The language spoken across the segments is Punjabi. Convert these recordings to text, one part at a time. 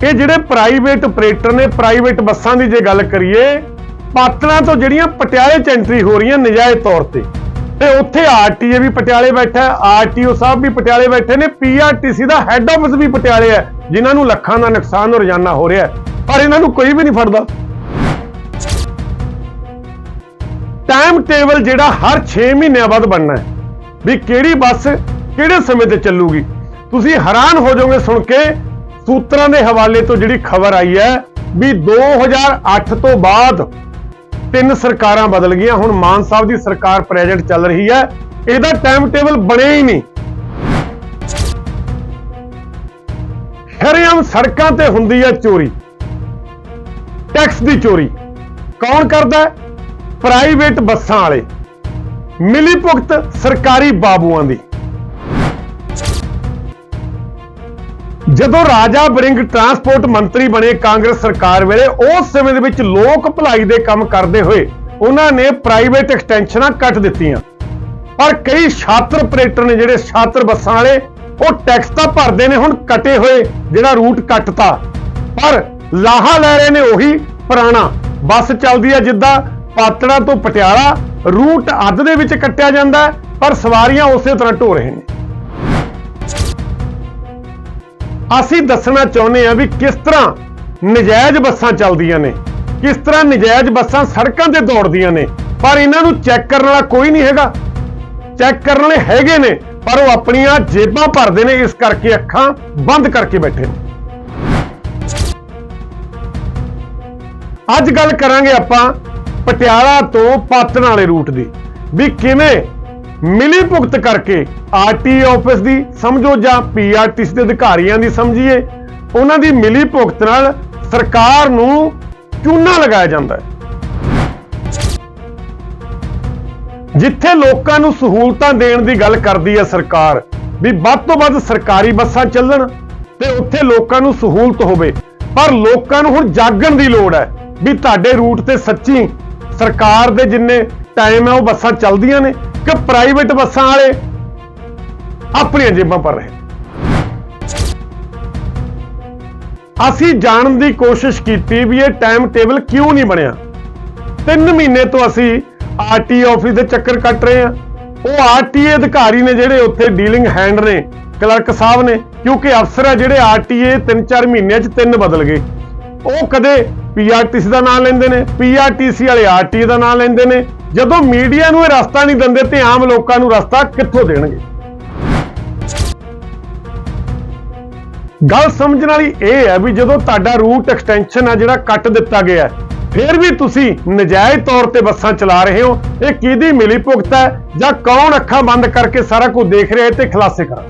ਇਹ ਜਿਹੜੇ ਪ੍ਰਾਈਵੇਟ ਆਪਰੇਟਰ ਨੇ ਪ੍ਰਾਈਵੇਟ ਬੱਸਾਂ ਦੀ ਜੇ ਗੱਲ ਕਰੀਏ ਪਾਤੜਾਂ ਤੋਂ ਜਿਹੜੀਆਂ ਪਟਿਆਲੇ ਚ ਐਂਟਰੀ ਹੋ ਰਹੀਆਂ ਨਜਾਇਜ਼ ਤੌਰ ਤੇ ਤੇ ਉੱਥੇ ਆਰਟੀਏ ਵੀ ਪਟਿਆਲੇ ਬੈਠਾ ਹੈ ਆਰਟੀਓ ਸਾਹਿਬ ਵੀ ਪਟਿਆਲੇ ਬੈਠੇ ਨੇ ਪੀਆਰਟੀਸੀ ਦਾ ਹੈੱਡ ਆਫਿਸ ਵੀ ਪਟਿਆਲੇ ਹੈ, ਜਿਨ੍ਹਾਂ ਨੂੰ ਲੱਖਾਂ ਦਾ ਨੁਕਸਾਨ ਰੋਜ਼ਾਨਾ ਹੋ ਰਿਹਾ ਪਰ ਇਹਨਾਂ ਨੂੰ ਕੋਈ ਵੀ ਨਹੀਂ ਫੜਦਾ। ਟਾਈਮ ਟੇਬਲ ਜਿਹੜਾ ਹਰ 6 ਮਹੀਨਿਆਂ ਬਾਅਦ ਬਣਨਾ ਹੈ, ਵੀ ਕਿਹੜੀ ਬੱਸ ਕਿਹੜੇ ਸਮੇਂ ਤੇ ਚੱਲੂਗੀ। ਤੁਸੀਂ ਹੈਰਾਨ ਹੋ ਜਾਓਗੇ ਸੁਣ ਕੇ ਸੂਤਰਾਂ ਦੇ ਹਵਾਲੇ ਤੋਂ ਜਿਹੜੀ ਖਬਰ ਆਈ ਹੈ ਵੀ 2008 ਤੋਂ ਬਾਅਦ ਤਿੰਨ ਸਰਕਾਰਾਂ ਬਦਲ ਗਈਆਂ। ਹੁਣ ਮਾਨ ਸਾਹਿਬ ਦੀ ਸਰਕਾਰ ਪ੍ਰੈਜ਼ੈਂਟ ਚੱਲ ਰਹੀ ਹੈ। ਇਹਦਾ ਟਾਈਮ ਟੇਬਲ ਬਣਿਆ ਹੀ ਨਹੀਂ। ਹਰਿਆਮ ਸੜਕਾਂ ਤੇ ਹੁੰਦੀ ਹੈ ਚੋਰੀ। ਟੈਕਸ ਦੀ ਚੋਰੀ। ਕੌਣ ਕਰਦਾ? ਪ੍ਰਾਈਵੇਟ ਬੱਸਾਂ ਵਾਲੇ। ਮਿਲੀ ਭੁਗਤ ਸਰਕਾਰੀ ਬਾਬੂਆਂ ਦੀ। ਜਦੋਂ ਰਾਜਾ ਬਰਿੰਗ ਟਰਾਂਸਪੋਰਟ ਮੰਤਰੀ ਬਣੇ ਕਾਂਗਰਸ ਸਰਕਾਰ ਵੇਲੇ, ਉਸ ਸਮੇਂ ਦੇ ਵਿੱਚ ਲੋਕ ਭਲਾਈ ਦੇ ਕੰਮ ਕਰਦੇ ਹੋਏ, ਉਹਨਾਂ ਨੇ ਪ੍ਰਾਈਵੇਟ ਐਕਸਟੈਂਸ਼ਨਾਂ ਕੱਟ ਦਿੱਤੀਆਂ। ਪਰ ਕਈ ਛਾਤਰ ਆਪਰੇਟਰ ਨੇ ਜਿਹੜੇ ਛਾਤਰ ਬੱਸਾਂ ਵਾਲੇ, ਉਹ ਟੈਕਸ ਤਾਂ ਭਰਦੇ ਨੇ, ਹੁਣ ਕਟੇ ਹੋਏ, ਜਿਹੜਾ ਰੂਟ ਕੱਟਤਾ। ਪਰ ਲਾਹਾ ਲੈ ਰਹੇ ਨੇ ਉਹੀ ਪੁਰਾਣਾ। ਬੱਸ ਚੱਲਦੀ ਹੈ ਜਿੱਦਾਂ ਪਾਤੜਾ ਤੋਂ ਪਟਿਆਲਾ ਰੂਟ ਅੱਧ ਦੇ ਵਿੱਚ ਕੱਟਿਆ ਜਾਂਦਾ, ਪਰ ਸਵਾਰੀਆਂ ਉਸੇ ਤਰ੍ਹਾਂ ਢੋ ਰਹੇ ਨੇ। ਅਸੀਂ ਦੱਸਣਾ ਚਾਹੁੰਦੇ ਹਾਂ ਵੀ ਕਿਸ ਤਰ੍ਹਾਂ ਨਜਾਇਜ਼ ਬੱਸਾਂ ਚੱਲਦੀਆਂ ਨੇ, ਕਿਸ ਤਰ੍ਹਾਂ ਨਜਾਇਜ਼ ਬੱਸਾਂ ਸੜਕਾਂ ਤੇ ਦੌੜਦੀਆਂ ਨੇ, ਪਰ ਇਹਨਾਂ ਨੂੰ ਚੈੱਕ ਕਰਨ ਵਾਲਾ ਕੋਈ ਨਹੀਂ ਹੈਗਾ। ਚੈੱਕ ਕਰਨ ਵਾਲੇ ਹੈਗੇ ਨੇ, ਪਰ ਉਹ ਆਪਣੀਆਂ ਜੇਬਾਂ ਭਰਦੇ ਨੇ, ਇਸ ਕਰਕੇ ਅੱਖਾਂ ਬੰਦ ਕਰਕੇ ਬੈਠੇ ਨੇ। ਅੱਜ ਗੱਲ ਕਰਾਂਗੇ ਆਪਾਂ ਪਟਿਆਲਾ ਤੋਂ ਪਾਤਨ ਵਾਲੇ ਰੂਟ ਦੀ, ਵੀ ਕਿਵੇਂ ਮਿਲੀ ਭੁਗਤ ਕਰਕੇ ਆਰਟੀ ਆਫਿਸ ਦੀ ਸਮਝੋ ਜਾਂ ਪੀਆਰਟੀਸੀ ਦੇ ਅਧਿਕਾਰੀਆਂ ਦੀ ਸਮਝੀਏ, ਉਹਨਾਂ ਦੀ ਮਿਲੀ ਭੁਗਤ ਨਾਲ ਸਰਕਾਰ ਨੂੰ ਚੂਨਾ ਲਗਾਇਆ ਜਾਂਦਾ ਹੈ। ਜਿੱਥੇ ਲੋਕਾਂ ਨੂੰ ਸਹੂਲਤਾਂ ਦੇਣ ਦੀ ਗੱਲ ਕਰਦੀ ਹੈ ਸਰਕਾਰ, ਵੀ ਵੱਧ ਤੋਂ ਵੱਧ ਸਰਕਾਰੀ ਬੱਸਾਂ ਚੱਲਣ ਤੇ ਉੱਥੇ ਲੋਕਾਂ ਨੂੰ ਸਹੂਲਤ ਹੋਵੇ, ਪਰ ਲੋਕਾਂ ਨੂੰ ਹੁਣ ਜਾਗਣ ਦੀ ਲੋੜ ਹੈ ਵੀ ਤੁਹਾਡੇ ਰੂਟ ਤੇ ਸੱਚੀ ਸਰਕਾਰ ਦੇ ਜਿੰਨੇ ਟਾਈਮ ਹੈ ਉਹ ਬੱਸਾਂ ਚੱਲਦੀਆਂ ਨੇ ਕਿ ਪ੍ਰਾਈਵੇਟ ਬੱਸਾਂ ਵਾਲੇ ਆਪਣੀਆਂ ਜੇਬਾਂ ਭਰ ਰਹੇ ਅਸੀਂ ਜਾਣਨ ਦੀ ਕੋਸ਼ਿਸ਼ ਕੀਤੀ ਵੀ ਇਹ ਟਾਈਮ ਟੇਬਲ ਕਿਉਂ ਨਹੀਂ ਬਣਿਆ? ਤਿੰਨ ਮਹੀਨੇ ਤੋਂ ਅਸੀਂ ਆਰਟੀ ਆਫਿਸ ਦੇ ਚੱਕਰ ਕੱਟ ਰਹੇ ਹਾਂ। ਉਹ ਆਰਟੀਏ ਅਧਿਕਾਰੀ ਨੇ ਜਿਹੜੇ ਉੱਥੇ ਡੀਲਿੰਗ ਹੈਂਡ ਨੇ ਕਲਰਕ ਸਾਹਿਬ ਨੇ, ਕਿਉਂਕਿ ਅਫਸਰ ਆ ਜਿਹੜੇ ਆਰਟੀਏ 3-4 ਮਹੀਨਿਆਂ 'ਚ ਤਿੰਨ ਬਦਲ ਗਏ। ਉਹ ਕਦੇ ਪੀਆਰਟੀਸੀ ਦਾ ਨਾਮ ਲੈਂਦੇ ਨੇ ਪੀਆਰਟੀਸੀ ਵਾਲੇ ਆਰਟੀਏ ਦਾ ਨਾਮ ਲੈਂਦੇ ਨੇ। ਜਦੋਂ ਮੀਡੀਆ ਨੂੰ ਇਹ ਰਸਤਾ ਨਹੀਂ ਦਿੰਦੇ ਤੇ ਆਮ ਲੋਕਾਂ ਨੂੰ ਰਸਤਾ ਕਿੱਥੋਂ ਦੇਣਗੇ? ਗੱਲ ਸਮਝਣ ਵਾਲੀ ਇਹ ਹੈ ਵੀ ਜਦੋਂ ਤੁਹਾਡਾ ਰੂਟ ਐਕਸਟੈਂਸ਼ਨ ਆ ਜਿਹੜਾ ਕੱਟ ਦਿੱਤਾ ਗਿਆ ਹੈ, ਫਿਰ ਵੀ ਤੁਸੀਂ ਨਜਾਇਜ਼ ਤੌਰ ਤੇ ਬੱਸਾਂ ਚਲਾ ਰਹੇ ਹੋ। ਇਹ ਕਿਹਦੀ ਮਿਲੀ ਭੁਗਤ ਹੈ ਜਾਂ ਕੌਣ ਅੱਖਾਂ ਬੰਦ ਕਰਕੇ ਸਾਰਾ ਕੁਝ ਦੇਖ ਰਿਹਾ ਹੈ ਤੇ ਖੁਲਾਸੇ ਕਰਾਂ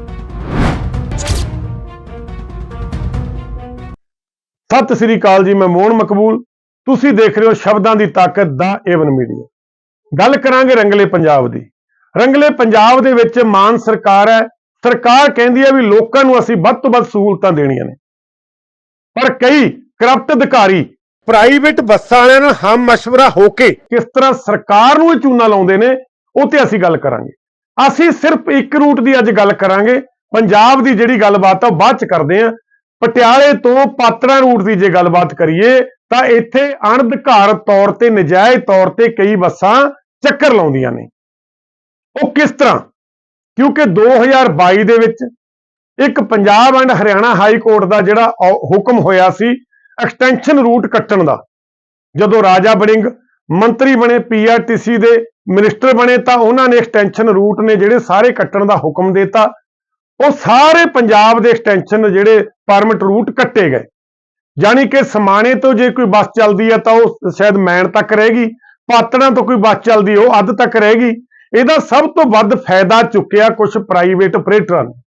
ਸਤਿ ਸ੍ਰੀ ਅਕਾਲ ਜੀ, ਮੈਂ ਮੋਹਨ ਮਕਬੂਲ। ਤੁਸੀਂ ਦੇਖ ਰਹੇ ਹੋ ਸ਼ਬਦਾਂ ਦੀ ਤਾਕਤ ਦਾ ਏਵਨ ਮੀਡੀਆ। ਗੱਲ ਕਰਾਂਗੇ ਰੰਗਲੇ ਪੰਜਾਬ ਦੀ। ਰੰਗਲੇ ਪੰਜਾਬ ਦੇ ਵਿੱਚ ਮਾਨ ਸਰਕਾਰ ਹੈ। ਸਰਕਾਰ ਕਹਿੰਦੀ ਹੈ ਵੀ ਲੋਕਾਂ ਨੂੰ ਅਸੀਂ ਵੱਧ ਤੋਂ ਵੱਧ ਸਹੂਲਤਾਂ ਦੇਣੀਆਂ ਨੇ। ਪਰ ਕਈ ਕਰਪਟ ਅਧਿਕਾਰੀ ਪ੍ਰਾਈਵੇਟ ਬੱਸਾਂ ਵਾਲਿਆਂ ਨਾਲ ਹਮ ਮਸ਼ਵਰਾ ਹੋ ਕੇ ਕਿਸ ਤਰ੍ਹਾਂ ਸਰਕਾਰ ਨੂੰ ਇਹ ਚੂਨਾ ਲਾਉਂਦੇ ਨੇ, ਉਹ ਤੇ ਅਸੀਂ ਗੱਲ ਕਰਾਂਗੇ। ਅਸੀਂ ਸਿਰਫ ਇੱਕ ਰੂਟ ਦੀ ਅੱਜ ਗੱਲ ਕਰਾਂਗੇ। ਪੰਜਾਬ ਦੀ ਜਿਹੜੀ ਗੱਲਬਾਤ ਆ, ਉਹ ਬਾਅਦ ਚ ਕਰਦੇ ਹਾਂ। ਪਟਿਆਲੇ ਤੋਂ ਪਾਤੜਾ ਰੂਟ ਦੀ ਜੇ ਗੱਲਬਾਤ ਕਰੀਏ, ਤਾਂ ਇੱਥੇ ਅਣਅਧਿਕਾਰਤ ਤੌਰ ਤੇ, ਨਜਾਇਜ਼ ਤੌਰ ਤੇ ਕਈ ਬੱਸਾਂ ਚੱਕਰ ਲਾਉਂਦੀਆਂ ਨੇ। ਉਹ ਕਿਸ ਤਰ੍ਹਾਂ? ਕਿਉਂਕਿ 2022 ਦੇ ਵਿੱਚ ਇੱਕ Punjab and Haryana high court ਦਾ ਜਿਹੜਾ ਔ- ਹੁਕਮ ਹੋਇਆ ਸੀ ਐਕਸਟੈਂਸ਼ਨ ਰੂਟ ਕੱਟਣ ਦਾ। ਜਦੋਂ ਰਾਜਾ ਬੜਿੰਗ ਮੰਤਰੀ ਬਣੇ ਪੀਆਰਟੀਸੀ ਦੇ ਮਿਨਿਸਟਰ ਬਣੇ, ਤਾਂ ਉਹਨਾਂ ਨੇ ਐਕਸਟੈਂਸ਼ਨ ਰੂਟ ਨੇ ਜਿਹੜੇ ਸਾਰੇ ਕੱਟਣ ਦਾ ਹੁਕਮ ਦਿੱਤਾ। ਉਹ ਸਾਰੇ ਪੰਜਾਬ ਦੇ ਐਕਸਟੈਂਸ਼ਨ ਜਿਹੜੇ ਪਰਮਿਟ ਰੂਟ ਕੱਟੇ ਗਏ। ਯਾਨੀ ਕਿ ਸਮਾਣੇ ਤੋਂ ਜੇ ਕੋਈ ਬੱਸ ਚੱਲਦੀ ਹੈ ਤਾਂ ਉਹ ਸ਼ਾਇਦ ਮੈਣ ਤੱਕ ਰਹੇਗੀ, ਪਾਤੜਾਂ ਤੋਂ ਕੋਈ ਬੱਸ ਚੱਲਦੀ ਉਹ ਅੱਧ ਤੱਕ ਰਹੇਗੀ। ਇਹਦਾ ਸਭ ਤੋਂ ਵੱਧ ਫਾਇਦਾ ਚੁੱਕਿਆ ਕੁਝ ਪ੍ਰਾਈਵੇਟ ਆਪਰੇਟਰਾਂ ਨੇ।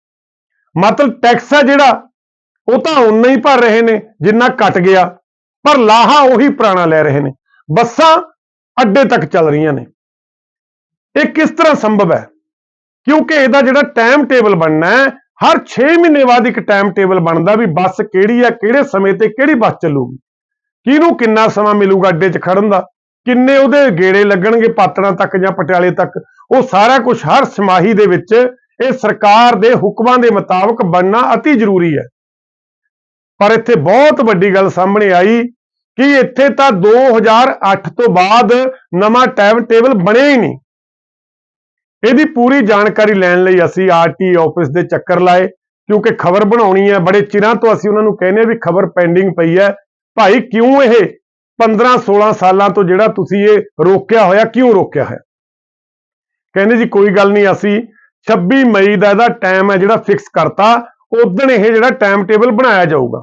ਮਤਲਬ ਟੈਕਸ ਹੈ ਜਿਹੜਾ, ਉਹ ਤਾਂ ਉਨਾ ਹੀ ਭਰ ਰਹੇ ਨੇ, ਜਿੰਨਾ ਕੱਟ ਗਿਆ। ਪਰ ਲਾਹਾ ਉਹੀ ਪੁਰਾਣਾ ਲੈ ਰਹੇ ਨੇ। ਬੱਸਾਂ ਅੱਡੇ ਤੱਕ ਚੱਲ ਰਹੀਆਂ ਨੇ। ਇਹ ਕਿਸ ਤਰ੍ਹਾਂ ਸੰਭਵ ਹੈ? ਕਿਉਂਕਿ ਇਹਦਾ ਜਿਹੜਾ ਟਾਈਮ ਟੇਬਲ ਬਣਨਾ ਹੈ, ਹਰ 6 ਮਹੀਨੇ ਬਾਅਦ ਇੱਕ ਟਾਈਮ ਟੇਬਲ ਬਣਦਾ ਵੀ ਬੱਸ ਕਿਹੜੀ ਆ ਕਿਹੜੇ ਸਮੇਂ ਤੇ ਕਿਹੜੀ ਬੱਸ ਚੱਲੂਗੀ। ਕਿਹਨੂੰ ਕਿੰਨਾ ਸਮਾਂ ਮਿਲੂਗਾ ਅੱਡੇ 'ਚ ਖੜਨ ਦਾ, ਕਿੰਨੇ ਉਹਦੇ ਗੇੜੇ ਲੱਗਣਗੇ ਪਾਤੜਾਂ ਤੱਕ ਜਾਂ ਪਟਿਆਲੇ ਤੱਕ, ਉਹ ਸਾਰਾ ਕੁਝ ਹਰ ਸਮਾਹੀ ਦੇ ਵਿੱਚ ਇਹ ਸਰਕਾਰ ਦੇ ਹੁਕਮਾਂ ਦੇ ਮੁਤਾਬਕ ਬਣਨਾ ਅਤੀ ਜ਼ਰੂਰੀ ਹੈ। ਪਰ ਇੱਥੇ ਬਹੁਤ ਵੱਡੀ ਗੱਲ ਸਾਹਮਣੇ ਆਈ ਕਿ ਇੱਥੇ ਤਾਂ 2008 ਤੋਂ ਬਾਅਦ ਨਵਾਂ ਟਾਈਮ ਟੇਬਲ ਬਣਿਆ ਹੀ ਨਹੀਂ। ਇਹਦੀ ਪੂਰੀ ਜਾਣਕਾਰੀ ਲੈਣ ਲਈ ਅਸੀਂ ਆਰਟੀ ਆਫਿਸ ਦੇ ਚੱਕਰ ਲਾਏ, ਕਿਉਂਕਿ ਖਬਰ ਬਣਾਉਣੀ ਹੈ, ਬੜੇ ਚਿਰਾਂ ਤੋਂ ਅਸੀਂ ਉਹਨਾਂ ਨੂੰ ਕਹਿੰਦੇ ਵੀ ਖਬਰ ਪੈਂਡਿੰਗ ਪਈ ਹੈ। ਭਾਈ, ਕਿਉਂ ਇਹ 15 16 ਸਾਲਾਂ ਤੋਂ ਜਿਹੜਾ ਤੁਸੀਂ ਇਹ ਰੋਕਿਆ ਹੋਇਆ, ਕਿਉਂ ਰੋਕਿਆ ਹੈ ਕਹਿੰਦੇ ਜੀ, ਕੋਈ ਗੱਲ ਨਹੀਂ, ਅਸੀਂ 26 ਮਈ ਦਾ ਇਹਦਾ ਟਾਈਮ ਹੈ ਜਿਹੜਾ ਫਿਕਸ ਕਰਤਾ ਉਦੋਂ ਇਹ ਜਿਹੜਾ ਟਾਈਮ ਟੇਬਲ ਬਣਾਇਆ ਜਾਊਗਾ।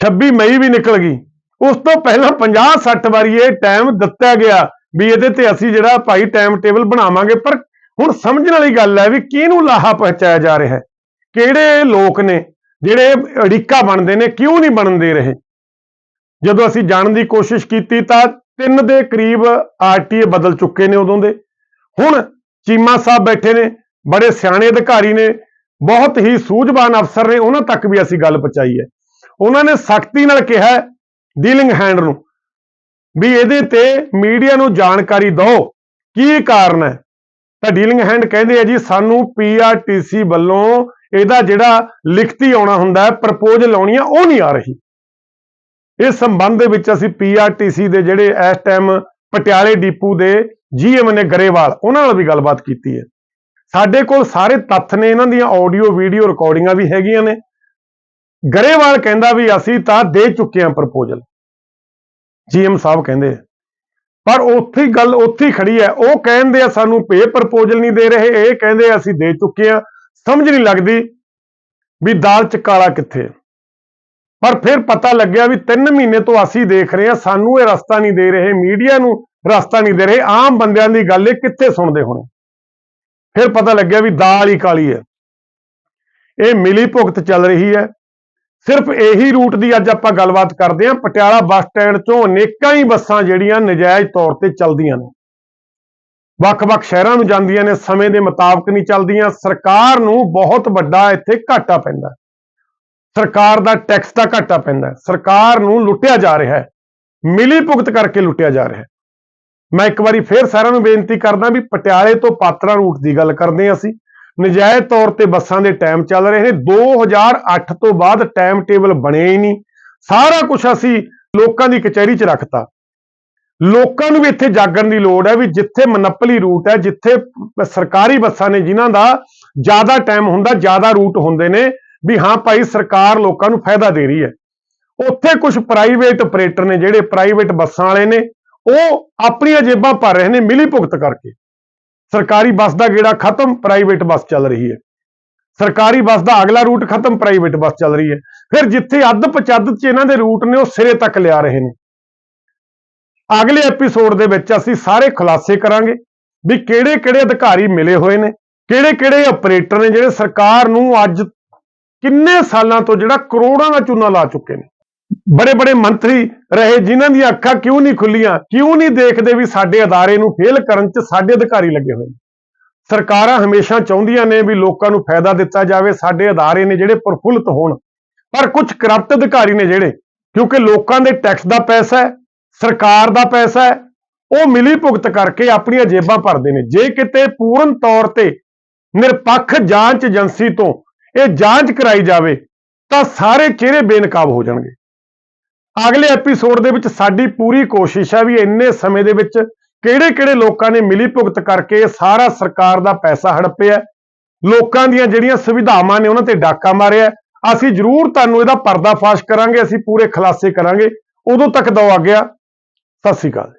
26 ਮਈ ਵੀ ਨਿਕਲ ਗਈ। ਉਸ ਤੋਂ ਪਹਿਲਾਂ 50 60 ਵਾਰੀ ਇਹ ਟਾਈਮ ਦਿੱਤਾ ਗਿਆ। ਵੀ ਇਹਦੇ ਤੇ ਅਸੀਂ ਜਿਹੜਾ ਭਾਈ ਟਾਈਮ ਟੇਬਲ ਬਣਾਵਾਂਗੇ, ਪਰ ਹੁਣ ਸਮਝਣ ਵਾਲੀ ਗੱਲ ਹੈ ਵੀ ਕਿਹਨੂੰ ਲਾਹਾ ਪਹੁੰਚਾਇਆ ਜਾ ਰਿਹਾ ਹੈ? ਕਿਹੜੇ ਲੋਕ ਨੇ, ਜਿਹੜੇ ਅੜਿੱਕਾ ਬਣਦੇ ਨੇ, ਕਿਉਂ ਨਹੀਂ ਬਣਨ ਦੇ ਰਹੇ? ਜਦੋਂ ਅਸੀਂ ਜਾਣਨ ਦੀ ਕੋਸ਼ਿਸ਼ ਕੀਤੀ ਤਾਂ ਤਿੰਨ ਦੇ ਕਰੀਬ ਆਰਟੀਏ ਬਦਲ ਚੁੱਕੇ ਨੇ ਉਦੋਂ ਦੇ। ਹੁਣ ਚੀਮਾ ਸਾਹਿਬ ਬੈਠੇ ਨੇ, ਬੜੇ ਸਿਆਣੇ ਅਧਿਕਾਰੀ ਨੇ, ਬਹੁਤ ਹੀ ਸੂਝਵਾਨ ਅਫਸਰ ਨੇ, ਉਹਨਾਂ ਤੱਕ ਵੀ ਅਸੀਂ ਗੱਲ ਪਹੁੰਚਾਈ ਹੈ। ਉਹਨਾਂ ਨੇ ਸਖਤੀ ਨਾਲ ਕਿਹਾ ਡੀਲਿੰਗ ਹੈਂਡ ਨੂੰ। ਵੀ ਇਹਦੇ ਤੇ ਮੀਡੀਆ ਨੂੰ ਜਾਣਕਾਰੀ ਦਿਓ। ਕੀ ਕਾਰਨ ਹੈ? ਤਾਂ ਡੀਲਿੰਗ ਹੈਂਡ ਕਹਿੰਦੇ ਆ ਜੀ, ਸਾਨੂੰ ਪੀਆਰਟੀਸੀ ਵੱਲੋਂ ਇਹਦਾ ਜਿਹੜਾ ਲਿਖਤੀ ਆਉਣਾ ਹੁੰਦਾ ਹੈ ਪ੍ਰਪੋਜ਼ਲ ਆਉਣੀ ਆ, ਉਹ ਨਹੀਂ ਆ ਰਹੀ। ਇਸ ਸੰਬੰਧ ਦੇ ਵਿੱਚ ਅਸੀਂ ਪੀਆਰਟੀਸੀ ਦੇ ਜਿਹੜੇ ਇਸ ਟਾਈਮ ਪਟਿਆਲੇ ਡੀਪੂ ਦੇ ਜੀਐਮ ਨੇ ਗਰੇਵਾਲ, ਉਹਨਾਂ ਨਾਲ ਵੀ ਗੱਲਬਾਤ ਕੀਤੀ ਹੈ। ਸਾਡੇ ਕੋਲ ਸਾਰੇ ਤੱਥ ਨੇ, ਇਹਨਾਂ ਦੀਆਂ ਆਡੀਓ, ਵੀਡੀਓ ਰਿਕਾਰਡਿੰਗਾਂ ਵੀ ਹੈਗੀਆਂ ਨੇ। ਗਰੇਵਾਲ ਕਹਿੰਦਾ ਵੀ ਅਸੀਂ ਤਾਂ ਦੇ ਚੁੱਕੇ ਹਾਂ ਪ੍ਰਪੋਜ਼ਲ। ਜੀਐਮ ਸਾਹਿਬ ਕਹਿੰਦੇ ਆ। ਪਰ ਉੱਥੇ ਹੀ ਗੱਲ ਉੱਥੇ ਹੀ ਖੜੀ ਹੈ। ਉਹ ਕਹਿੰਦੇ ਆ ਸਾਨੂੰ ਪੇ ਪ੍ਰਪੋਜ਼ਲ ਨਹੀਂ ਦੇ ਰਹੇ। ਇਹ ਕਹਿੰਦੇ ਅਸੀਂ ਦੇ ਚੁੱਕੇ ਆ ਸਮਝ ਨਹੀਂ ਲੱਗਦੀ ਵੀ ਦਾਲ ਚ ਕਾਲਾ ਕਿੱਥੇ ਪਰ ਫਿਰ ਪਤਾ ਲੱਗਿਆ ਵੀ 3 ਮਹੀਨੇ ਤੋਂ ਅਸੀਂ ਦੇਖ ਰਹੇ ਹਾਂ, ਸਾਨੂੰ ਇਹ ਰਸਤਾ ਨਹੀਂ ਦੇ ਰਹੇ। ਮੀਡੀਆ ਨੂੰ ਰਸਤਾ ਨਹੀਂ ਦੇ ਰਹੇ। ਆਮ ਬੰਦਿਆਂ ਦੀ ਗੱਲ ਇਹ ਕਿੱਥੇ ਸੁਣਦੇ ਹੋਣੇ? ਫਿਰ ਪਤਾ ਲੱਗਿਆ ਵੀ ਦਾਲ ਹੀ ਕਾਲੀ ਹੈ। ਇਹ ਮਿਲੀ ਭੁਗਤ ਚੱਲ ਰਹੀ ਹੈ। ਸਿਰਫ ਇਹੀ ਰੂਟ ਦੀ ਅੱਜ ਆਪਾਂ ਗੱਲਬਾਤ ਕਰਦੇ ਹਾਂ। ਪਟਿਆਲਾ ਬੱਸ ਸਟੈਂਡ ਤੋਂ ਅਨੇਕਾਂ ਹੀ ਬੱਸਾਂ ਜਿਹੜੀਆਂ ਨਜਾਇਜ਼ ਤੌਰ ਤੇ ਚੱਲਦੀਆਂ ਨੇ। ਵੱਖ-ਵੱਖ ਸ਼ਹਿਰਾਂ ਨੂੰ ਜਾਂਦੀਆਂ ਨੇ, ਸਮੇਂ ਦੇ ਮੁਤਾਬਕ ਨਹੀਂ ਚੱਲਦੀਆਂ। ਸਰਕਾਰ ਨੂੰ ਬਹੁਤ ਵੱਡਾ ਇੱਥੇ ਘਾਟਾ ਪੈਂਦਾ। ਸਰਕਾਰ ਦਾ ਟੈਕਸ ਦਾ ਘਾਟਾ ਪੈਂਦਾ। ਸਰਕਾਰ ਨੂੰ ਲੁੱਟਿਆ ਜਾ ਰਿਹਾ ਹੈ। ਮਿਲੀ ਭੁਗਤ ਕਰਕੇ ਲੁੱਟਿਆ ਜਾ ਰਿਹਾ ਹੈ। ਮੈਂ ਇੱਕ ਵਾਰੀ ਫੇਰ ਸਾਰਿਆਂ ਨੂੰ ਬੇਨਤੀ ਕਰਦਾ ਵੀ ਪਟਿਆਲੇ ਤੋਂ ਪਾਤਰਾ ਰੂਟ ਦੀ ਗੱਲ ਕਰਦੇ ਹਾਂ ਅਸੀਂ। ਨਜਾਇਜ਼ ਤੌਰ ਤੇ ਬੱਸਾਂ ਦੇ ਟਾਈਮ ਚੱਲ ਰਹੇ ਨੇ। 2008 ਤੋਂ ਬਾਅਦ ਟਾਈਮ ਟੇਬਲ ਬਣਿਆ ਹੀ ਨਹੀਂ। ਸਾਰਾ ਕੁਝ ਅਸੀਂ ਲੋਕਾਂ ਦੀ ਕਚਹਿਰੀ 'ਚ ਰੱਖਤਾ। ਲੋਕਾਂ ਨੂੰ ਵੀ ਇੱਥੇ ਜਾਗਣ ਦੀ ਲੋੜ ਹੈ ਵੀ ਜਿੱਥੇ ਮਨੱਪਲੀ ਰੂਟ ਹੈ, ਜਿੱਥੇ ਸਰਕਾਰੀ ਬੱਸਾਂ ਨੇ ਜਿਨ੍ਹਾਂ ਦਾ ਜ਼ਿਆਦਾ ਟਾਈਮ ਹੁੰਦਾ, ਜ਼ਿਆਦਾ ਰੂਟ ਹੁੰਦੇ ਨੇ, ਵੀ ਹਾਂ ਭਾਈ ਸਰਕਾਰ ਲੋਕਾਂ ਨੂੰ ਫਾਇਦਾ ਦੇ ਰਹੀ ਹੈ। ਉੱਥੇ ਕੁਝ ਪ੍ਰਾਈਵੇਟ ਆਪਰੇਟਰ ਨੇ ਜਿਹੜੇ ਪ੍ਰਾਈਵੇਟ ਬੱਸਾਂ ਵਾਲੇ ਨੇ, ਉਹ ਆਪਣੀਆਂ ਜੇਬਾਂ ਭਰ ਰਹੇ ਨੇ ਮਿਲੀ ਭੁਗਤ ਕਰਕੇ। ਸਰਕਾਰੀ ਬੱਸ ਦਾ ਗੇੜਾ ਖਤਮ ਪ੍ਰਾਈਵੇਟ ਬੱਸ ਚੱਲ ਰਹੀ ਹੈ। ਸਰਕਾਰੀ ਬੱਸ ਦਾ ਅਗਲਾ ਰੂਟ ਖਤਮ ਪ੍ਰਾਈਵੇਟ ਬੱਸ ਚੱਲ ਰਹੀ ਹੈ। ਫਿਰ ਜਿੱਥੇ ਅੱਧ ਪਚੱਧ ਚ ਇਹਨਾਂ ਦੇ ਰੂਟ ਨੇ, ਉਹ ਸਿਰੇ ਤੱਕ ਲਿਆ ਰਹੇ ਨੇ। ਅਗਲੇ ਐਪੀਸੋਡ ਦੇ ਵਿੱਚ ਅਸੀਂ ਸਾਰੇ ਖੁਲਾਸੇ ਕਰਾਂਗੇ ਵੀ ਕਿਹੜੇ-ਕਿਹੜੇ ਅਧਿਕਾਰੀ ਮਿਲੇ ਹੋਏ ਨੇ, ਕਿਹੜੇ-ਕਿਹੜੇ ਆਪਰੇਟਰ ਨੇ ਜਿਹੜੇ ਸਰਕਾਰ ਨੂੰ ਅੱਜ ਕਿੰਨੇ ਸਾਲਾਂ ਤੋਂ ਜਿਹੜਾ ਕਰੋੜਾਂ ਦਾ ਚੂਨਾ ਲਾ ਚੁੱਕੇ ਨੇ। ਬੜੇ ਬੜੇ ਮੰਤਰੀ ਰਹੇ ਜਿਨ੍ਹਾਂ ਦੀਆਂ ਅੱਖਾਂ ਕਿਉਂ ਨਹੀਂ ਖੁੱਲੀਆਂ, ਕਿਉਂ ਨਹੀਂ ਦੇਖਦੇ ਵੀ ਸਾਡੇ ਅਦਾਰੇ ਨੂੰ ਫੇਲ ਕਰਨ 'ਚ ਸਾਡੇ ਅਧਿਕਾਰੀ ਲੱਗੇ ਹੋਏ ਨੇ? ਸਰਕਾਰਾਂ ਹਮੇਸ਼ਾ ਚਾਹੁੰਦੀਆਂ ਨੇ ਵੀ ਲੋਕਾਂ ਨੂੰ ਫਾਇਦਾ ਦਿੱਤਾ ਜਾਵੇ, ਸਾਡੇ ਅਦਾਰੇ ਨੇ ਜਿਹੜੇ ਪ੍ਰਫੁੱਲਤ ਹੋਣ। ਪਰ ਕੁਝ ਕਰਪਟ ਅਧਿਕਾਰੀ ਨੇ ਜਿਹੜੇ, ਕਿਉਂਕਿ ਲੋਕਾਂ ਦੇ ਟੈਕਸ ਦਾ ਪੈਸਾ ਹੈ, ਸਰਕਾਰ ਦਾ ਪੈਸਾ ਹੈ, ਉਹ ਮਿਲੀ ਭੁਗਤ ਕਰਕੇ ਆਪਣੀਆਂ ਜੇਬਾਂ ਭਰਦੇ ਨੇ। ਜੇ ਕਿਤੇ ਪੂਰਨ ਤੌਰ ਤੇ ਨਿਰਪੱਖ ਜਾਂਚ ਏਜੰਸੀ ਤੋਂ ਇਹ ਜਾਂਚ ਕਰਾਈ ਜਾਵੇ, ਤਾਂ ਸਾਰੇ ਚਿਹਰੇ ਬੇਨਕਾਬ ਹੋ ਜਾਣਗੇ। ਅਗਲੇ ਐਪੀਸੋਡ ਦੇ ਵਿੱਚ ਸਾਡੀ ਪੂਰੀ ਕੋਸ਼ਿਸ਼ ਹੈ ਵੀ ਇੰਨੇ ਸਮੇਂ ਦੇ ਵਿੱਚ ਕਿਹੜੇ-ਕਿਹੜੇ ਲੋਕਾਂ ਨੇ ਮਿਲੀ ਭੁਗਤ ਕਰਕੇ ਸਾਰਾ ਸਰਕਾਰ ਦਾ ਪੈਸਾ ਹੜਪਿਆ ਲੋਕਾਂ ਦੀਆਂ ਜਿਹੜੀਆਂ ਸੁਵਿਧਾਵਾਂ ਨੇ ਉਹਨਾਂ ਤੇ ਡਾਕਾ ਮਾਰਿਆ ਅਸੀਂ ਜ਼ਰੂਰ ਤੁਹਾਨੂੰ ਇਹਦਾ ਪਰਦਾਫਾਸ਼ ਕਰਾਂਗੇ, ਅਸੀਂ ਪੂਰੇ ਖੁਲਾਸੇ ਕਰਾਂਗੇ। ਉਦੋਂ ਤੱਕ ਦਓ ਆ ਗਿਆ ਸਤਿ ਸ਼੍ਰੀ ਅਕਾਲ।